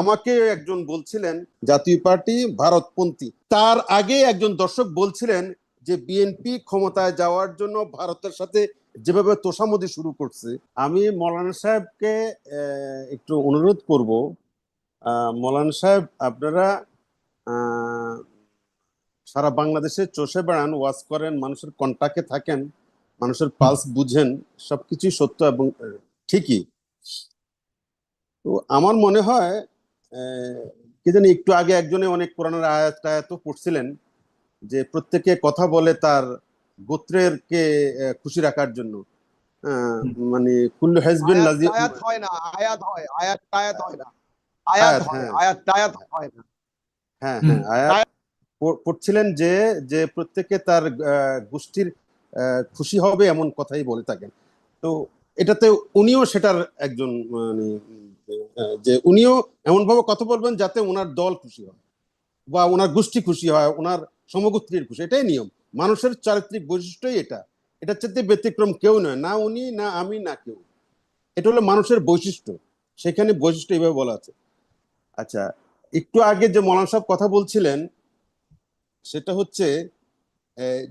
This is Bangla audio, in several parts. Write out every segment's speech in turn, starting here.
আমাকে একজন বলছিলেন, জাতীয় পার্টি ভারতপন্থী। তার আগে একজন দর্শক বলছিলেন যে, বিএনপি ক্ষমতায় যাওয়ার জন্য ভারতের সাথে যেভাবে তোষামদি শুরু করছে, আমি মৌলানা সাহেবকে একটু অনুরোধ করব। মৌলানা সাহেব, আপনারা সারা বাংলাদেশে চষে বেড়ান, ওয়াজ করেন, মানুষের কন্টাক্টে থাকেন, মানুষের পালস বুঝেন, সবকিছুই সত্য এবং ঠিকই। তো আমার মনে হয় কি জানি একটু আগে একজনে অনেক কোরআনের আয়াত টায়াত পড়ছিলেন যে প্রত্যেকে কথা বলে তার গোত্রের কে খুশি রাখার জন্য। মানে কুল্লু হেজবিন লাজি আয়াত হয় না আয়াত হয় আয়াত টায়াত হয় না। আয়াত হয় হ্যাঁ। আয়াত টায়াত হয় না। হ্যাঁ হ্যাঁ আয়াত পড়ছিলেন যে যে প্রত্যেকে তার গোষ্ঠীর খুশি হবে এমন কথাই বলে থাকেন। তো এটাতে উনিও সেটার একজন মানে যে উনিও এমনভাবে কথা বলবেন যাতে ওনার দল খুশি হয় বা ওনার গোষ্ঠী খুশি হয় ওনার সমগোত্রীর খুশি এটাই নিয়ম। মানুষের চারিত্রিক বৈশিষ্ট্যই এটা। এটা চাইতে ব্যতিক্রম কেউ নয়, না উনি, না আমি, না কেউ। এটা হলো মানুষের বৈশিষ্ট্য। সেখানে বৈশিষ্ট্য এইভাবে বলা আছে। আচ্ছা একটু আগে যে মৌলানা সাহেব কথা বলছিলেন, সেটা হচ্ছে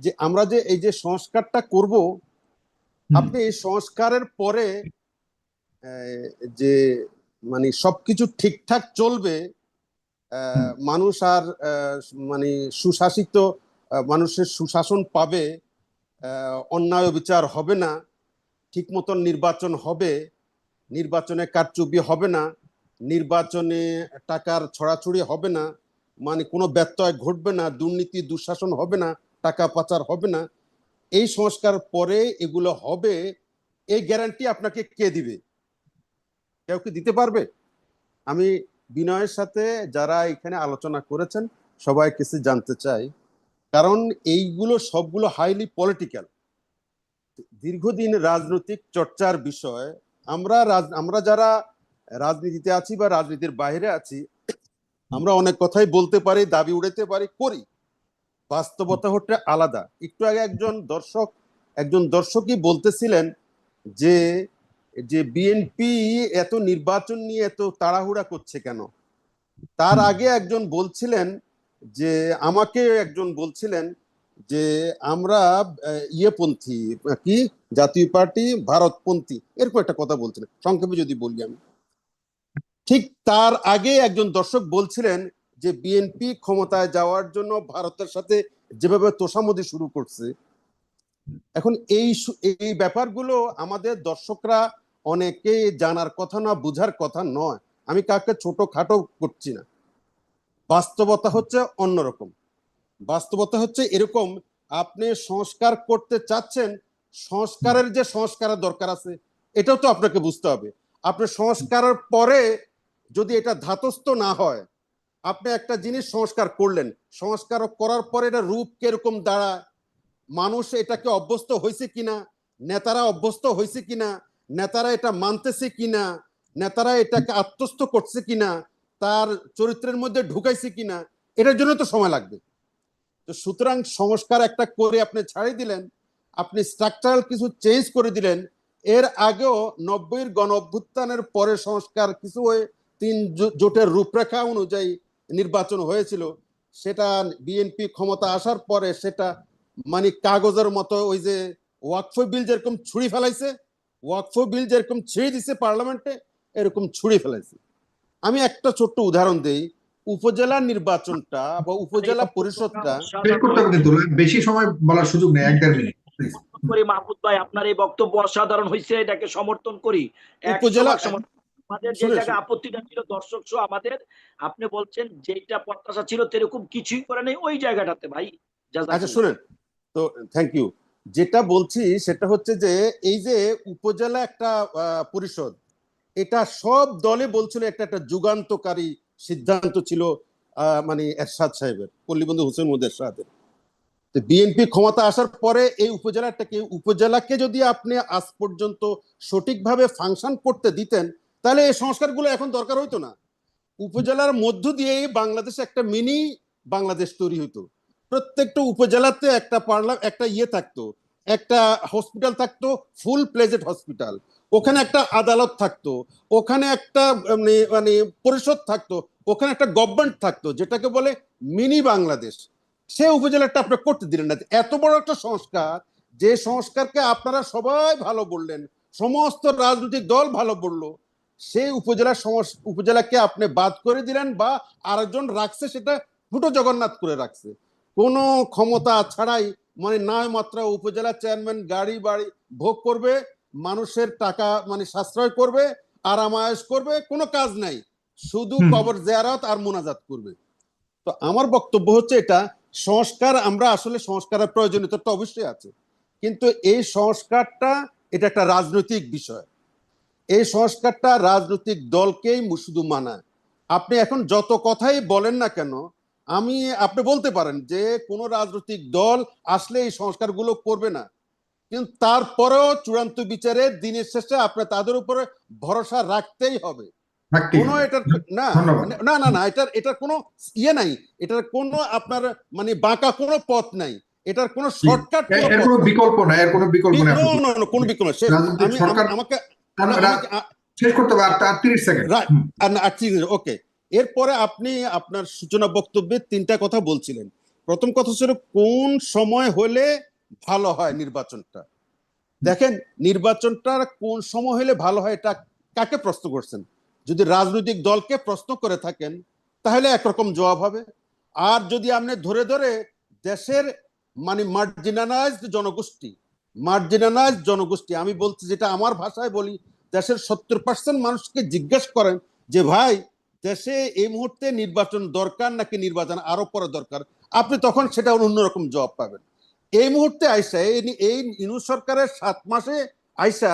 যে আমরা যে এই যে সংস্কারটা করব আপনি এই সংস্কারের পরে যে মানে সবকিছু ঠিকঠাক চলবে মানুষ আর মানে সুশাসিত মানুষের সুশাসন পাবে অন্যায় বিচার হবে না ঠিক মতন নির্বাচন হবে নির্বাচনে কারচুপি হবে না নির্বাচনে টাকার ছড়াছড়ি হবে না মানে কোনো ব্যত্যয় ঘটবে না দুর্নীতি দুঃশাসন হবে না টাকা পাচার হবে না এই সংস্কার পরে এগুলো হবে, এই গ্যারান্টি আপনাকে কে দিবে? কেউ কি দিতে পারবে? আমি বিনয়ের সাথে যারা এখানে আলোচনা করেছেন সবাই কিছু জানতে চাই। কারণ এইগুলো সবগুলো হাইলি পলিটিক্যাল দীর্ঘদিন রাজনৈতিক চর্চার বিষয়, আমরা আমরা যারা রাজনীতিতে আছি বা রাজনীতির বাইরে আছি, আমরা অনেক কথাই বলতে পারি, দাবি উড়াইতে পারি, করি। বাস্তবতা হচ্ছে আলাদা। একটু আগে একজন দর্শক একজন দর্শকই বলতেছিলেন যে যে বিএনপি এত নির্বাচন নিয়ে এত তাড়াহুড়া করছে কেন? তার আগে একজন বলছিলেন যে আমাকে একজন বলছিলেন যে আমরা ইয়েপন্থী কি? জাতীয় পার্টি ভারতপন্থী এরকম একটা কথা বলছিলেন। সংক্ষেপে যদি বলি আমি। ঠিক তার আগে একজন দর্শক বলছিলেন যে বিএনপি ক্ষমতায় যাওয়ার জন্য ভারতের সাথে যেভাবে তোষামদি শুরু করছে, এখন এই এই ব্যাপারগুলো আমাদের দর্শকরা অনেকে জানার কথা না, বুঝার কথা নয়। আমি কাউকে ছোট খাটো করছি না। বাস্তবতা হচ্ছে অন্যরকম। বাস্তবতা হচ্ছে এরকম, আপনি সংস্কার করতে চাচ্ছেন, সংস্কারের যে সংস্কারের দরকার আছে, এটাও তো আপনাকে বুঝতে হবে। আপনি সংস্কারের পরে যদি এটা ধাতস্থ না হয় আপনি একটা জিনিস সংস্কার করলেন। সংস্কার করার পরে এটা রূপ কীরকম দাঁড়ায় মানুষ এটাকে অভ্যস্ত হয়েছে কিনা? নেতারা অভ্যস্ত হয়েছে কিনা? নেতারা এটা মানতেছে কিনা? নেতারা এটাকে আত্মস্থ করছে কিনা? তার চরিত্রের মধ্যে ঢুকাইছে কিনা? এটার জন্য তো সময় লাগবে। তো সুতরাং সংস্কার একটা করে আপনি ছাড়িয়ে দিলেন, আপনি স্ট্রাকচারাল কিছু চেঞ্জ করে দিলেন। এর আগেও নব্বইয়ের গণ অভ্যুত্থানের পরে সংস্কার কিছু হয়ে তিন জোটের রূপরেখা অনুযায়ী নির্বাচন হয়েছিল সেটা বিএনপি ক্ষমতা আসার পরে সেটা মানে কাগজের মতো ওই যে ওয়াকফ বিল যেরকম ছুরি ফেলাইছে ওয়াকফ বিল যেরকম ছেড়ে দিছে পার্লামেন্টে এরকম ছুরি ফেলাইছে আমি একটা ছোট্ট উদাহরণ দেই উপজেলা নির্বাচনটা বা উপজেলা পরিষদটা বেশি সময় বলার সুযোগ নেই এক দেড় মিনিট করি মাহমুদ ভাই আপনার এই বক্তব্য অসাধারণ হয়েছে এটাকে সমর্থন করি উপজেলা- সমর্থন। আমাদের যে জায়গায় আপত্তিটা ছিল দর্শক সহ আমাদের আপনি বলছেন যেটা প্রত্যাশা ছিল সেরকম কিছুই করে নেই ওই জায়গাটাতে ভাই। আচ্ছা শুনেন। তো থ্যাংক ইউ যেটা বলছি সেটা হচ্ছে যে এই যে উপজেলা একটা পরিষদ এটা সব দলে বলছিল একটা একটা যুগান্তকারী সিদ্ধান্ত ছিল মানে এরশাদ সাহেবের পল্লীবন্ধু হোসেন মোদ এরশাদের বিএনপি ক্ষমতা আসার পরে এই উপজেলাটাকে উপজেলাকে যদি আপনি আজ পর্যন্ত সঠিকভাবে ফাংশন করতে দিতেন তাহলে এই সংস্কারগুলো এখন দরকার হইতো না। উপজেলার মধ্য দিয়েই বাংলাদেশে একটা মিনি বাংলাদেশ তৈরি হতো প্রত্যেকটা উপজেলাতে একটা পার্লা একটা ইয়ে থাকতো, একটা হসপিটাল থাকতো, ফুল প্লেজেড হসপিটাল। ওখানে একটা আদালত থাকতো, ওখানে একটা মানে মানে পরিষদ থাকতো, ওখানে একটা গভর্নমেন্ট থাকতো, যেটাকে বলে মিনি বাংলাদেশ। সে উপজেলাটা আপনি করতে দিলেন না। এত বড় একটা সংস্কার, যে সংস্কারকে আপনারা সবাই ভালো বললেন, সমস্ত রাজনৈতিক দল ভালো বলল সেই উপজেলার উপজেলাকে আপনি বাদ করে দিলেন বা আরেকজন রাখছে সেটা ফুটো জগন্নাথ করে রাখছে। কোনো ক্ষমতা ছাড়াই মানে নয় মাত্রা উপজেলা চেয়ারম্যান গাড়ি বাড়ি ভোগ করবে মানুষের টাকা মানে সাশ্রয় করবে আরামায়েশ করবে কোনো কাজ নাই। শুধু। কবর জিয়ারত আর মোনাজাত করবে। তো আমার বক্তব্য হচ্ছে এটা সংস্কার আমরা আসলে সংস্কারের প্রয়োজনীয়তা অবশ্যই আছে। কিন্তু এই সংস্কারটা এটা একটা রাজনৈতিক বিষয়। এই সংস্কারটা রাজনৈতিক দলকেই শুধু মানায়। আপনি এখন যত কথাই বলেন না কেন আমি আপনি বলতে পারেন যে কোনো রাজনৈতিক দল আসলে এই সংস্কারগুলো করবে না। কিন্তু তারপরেও চূড়ান্ত বিচারে দিনের শেষে আপনার তাদের উপরে ভরসা রাখতেই হবে। কোনো। এটার না। না না না এটার এটার কোনো ইয়ে নাই। এটার কোনো আপনার মানে বাঁকা কোনো পথ নাই। এটার কোনো শর্টকাট কোনো বিকল্প নাই এর কোনো বিকল্প নাই কোনো বিকল্প আমাকে শেষ করতে হবে আর আর তিরিশ সেকেন্ড ওকে। এরপরে আপনি আপনার সূচনা বক্তব্যে তিনটা কথা বলছিলেন। প্রথম কথা ছিল কোন সময় হলে ভালো হয় নির্বাচনটা? দেখেন নির্বাচনটা কোন সময় হলে ভালো হয় এটা কাকে প্রশ্ন করছেন? যদি রাজনৈতিক দলকে প্রশ্ন করে থাকেন তাহলে একরকম জবাব হবে। আর যদি আপনি ধরে ধরে দেশের মানে মার্জিনালাইজড জনগোষ্ঠী মার্জিনালাইজড জনগোষ্ঠী। আমি বলছি যেটা আমার ভাষায় বলি, দেশের সত্তর পার্সেন্ট মানুষকে জিজ্ঞেস করেন যে, ভাই, দেশে এই মুহূর্তে নির্বাচন দরকার নাকি নির্বাচন আরও পরে দরকার? আপনি তখন সেটা অন্যরকম জবাব পাবেন। এই মুহূর্তে আইসা, এই এই ইনু সরকারের সাত মাসে আইসা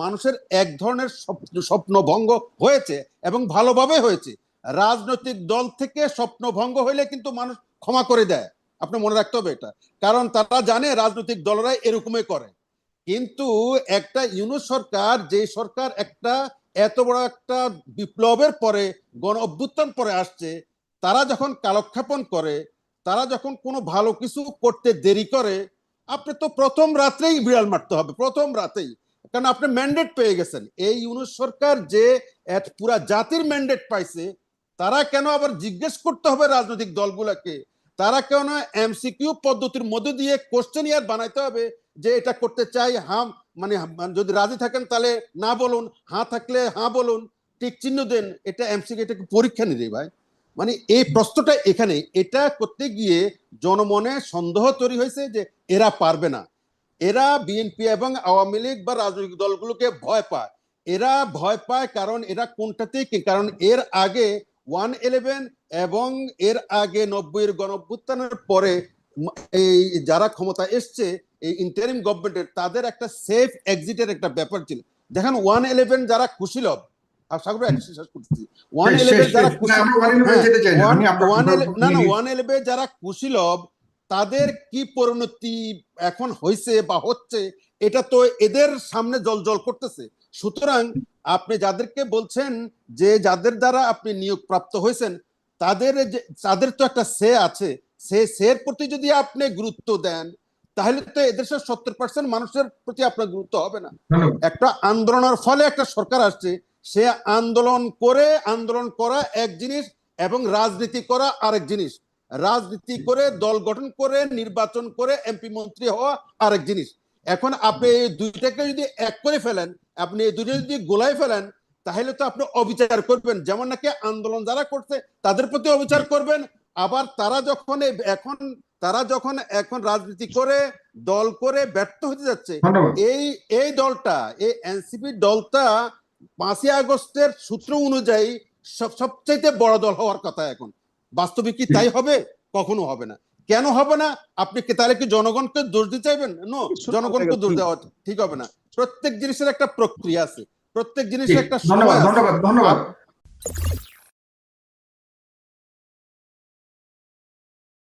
মানুষের এক ধরনের স্বপ্ন স্বপ্নভঙ্গ হয়েছে এবং ভালোভাবে হয়েছে। রাজনৈতিক দল থেকে স্বপ্নভঙ্গ হইলে কিন্তু মানুষ ক্ষমা করে দেয়। আপনি মনে রাখতে হবে এটা। কারণ তারা জানে রাজনৈতিক দলরা এরকমই করে। কিন্তু একটা ইউনুস সরকার, যে সরকার একটা এত বড় একটা বিপ্লবের পরে, গণ অভ্যুত্থান পরে আসছে, তারা যখন কালক্ষেপণ করে, তারা যখন কোনো ভালো কিছু করতে দেরি করে, আপনি তো প্রথম রাত্রেই বিড়াল মারতে হবে, প্রথম রাতেই। কারণ আপনি ম্যান্ডেট পেয়ে গেছেন। এই ইউনুস সরকার যে পুরা জাতির ম্যান্ডেট পাইছে, তারা কেন আবার জিজ্ঞেস করতে হবে রাজনৈতিক দলগুলোকে? তারা কেন এমসিকিউ পদ্ধতির মধ্যে দিয়ে কোশ্চেন ইয়ার বানাইতে হবে যে এটা করতে চাই, হাম মানে মানে যদি রাজি থাকেন তাহলে না বলুন হ্যাঁ থাকলে হ্যাঁ বলুন টিক চিহ্ন দেন, এটা এমসিকে এটা কি পরীক্ষা নিরে ভাই? মানে এই প্রশ্নটা এখানে, এটা করতে গিয়ে জনমনে সন্দেহ তৈরি হয়েছে যে এরা পারবে না। এরা বিএনপি এবং আওয়ামী লীগ বা রাজনৈতিক দলগুলোকে ভয় পায়। এরা ভয় পায় কারণ এরা কোনটাতে কারণ এর আগে ওয়ান ইলেভেন এবং এর আগে নব্বইয়ের গণঅভ্যুত্থানের পরে এই যারা ক্ষমতা এসছে এই ইন্টারিম গভর্নমেন্টের তাদের একটা সেফ এক্সিটের একটা ব্যাপার ছিল। দেখেন ওয়ান ইলেভেন যারা শেষ করতেছি। ওয়ান ইলেভেন যারা। না, ওয়ান ইলেভেনে হ্যাঁ, যারা কুশীলব তাদের কি পরিণতি এখন হয়েছে বা হচ্ছে এটা তো এদের সামনে জল জল করতেছে। সুতরাং আপনি যাদেরকে বলছেন যে যাদের দ্বারা আপনি নিয়োগ প্রাপ্ত হয়েছেন তাদের যে তাদের তো একটা সে আছে। সে সের প্রতি যদি আপনি গুরুত্ব দেন তাহলে তো এদেশের সত্তর পার্সেন্ট মানুষের প্রতি আপনার গুরুত্ব হবে না। একটা আন্দোলনের ফলে একটা সরকার আসছে সে আন্দোলন করে আন্দোলন করা এক জিনিস এবং রাজনীতি করা আরেক জিনিস। রাজনীতি করে দল গঠন করে নির্বাচন করে এমপি মন্ত্রী হওয়া আরেক জিনিস। এখন আপনি এই দুইটাকে যদি এক করে ফেলেন আপনি এই দুইটা যদি গোলায় ফেলেন তাহলে তো আপনি অবিচার করবেন। যেমন নাকি আন্দোলন যারা করছে তাদের প্রতি অবিচার করবেন। আবার তারা যখন এখন তারা যখন এখন রাজনীতি করে দল করে ব্যর্থ হতে যাচ্ছে এই এই দলটা এই এনসিপি দলটা পাঁচই আগস্টের সূত্র অনুযায়ী সব সবচাইতে বড় দল হওয়ার কথা এখন। বাস্তবে কি তাই হবে? কখনো হবে না। কেন হবে না? আপনি কি তাহলে কি জনগণকে দোষ দিতে চাইবেন? নো জনগণকে দোষ দেওয়া ঠিক হবে না। প্রত্যেক জিনিসের একটা প্রক্রিয়া আছে। প্রত্যেক জিনিসের একটা ধন্যবাদ ধন্যবাদ ধন্যবাদ।